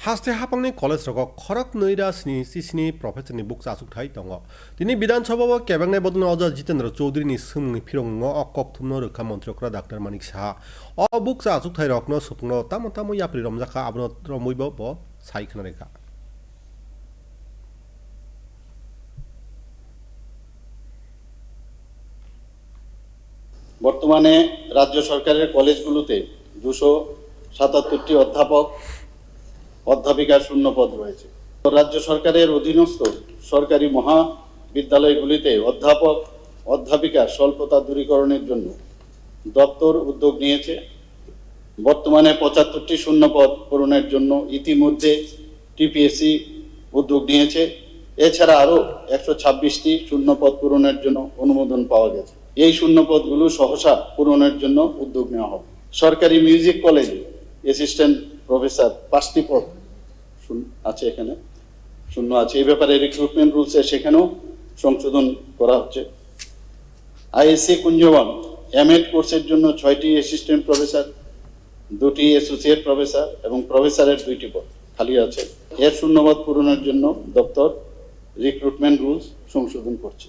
हास्टे हापांनि college रग खरक नैरा स्नि सिस्नि प्रफेसरनि book आसुक Thai दङ दिनै बिधानसभायाव केबांनाय बदन अजा जितेन्द्र चौधुरीनि सोमोंनि फिरंनो अकक थुमनो रोखा मन्त्रिक्रा डाक्टर मानिक साहा अ बुक आसुक थाइ रकनो सुपुंनो तामो तामो याप्रि रमजाखा आबनो रमैबो ब साइ खोनारेखा বর্তমানে রাজ্য সরকারের কলেজগুলোতে দুশো সাতাত্তরটি অধ্যাপক অধ্যাপিকার শূন্য পদ রয়েছে। রাজ্য সরকারের অধীনস্থ সরকারি মহাবিদ্যালয়গুলিতে অধ্যাপক অধ্যাপিকার স্বল্পতা দূরীকরণের জন্য দপ্তর উদ্যোগ নিয়েছে। বর্তমানে পঁচাত্তরটি শূন্য পদ পূরণের জন্য ইতিমধ্যে টিপিএসসি উদ্যোগ নিয়েছে। এছাড়া আরও একশো ছাব্বিশটি শূন্য পদ পূরণের জন্য অনুমোদন পাওয়া গেছে। এই শূন্য পদগুলো সহসা পূরণের জন্য উদ্যোগ নেওয়া হবে। সরকারি মিউজিক কলেজে অ্যাসিস্ট্যান্ট প্রফেসর পাঁচটি পদ আছে এখানে, শূন্য আছে। এই ব্যাপারে রিক্রুটমেন্ট রুলসে সেখানেও সংশোধন করা হচ্ছে। আইএসসি কুঞ্জবন এম এড কোর্সের জন্য ছয়টি অ্যাসিস্ট্যান্ট প্রফেসর দুটি অ্যাসোসিয়েট প্রফেসর এবং প্রফেসরের দুইটি পদ খালি আছে। এর শূন্যপদ পূরণের জন্য দপ্তর রিক্রুটমেন্ট রুলস সংশোধন করছে।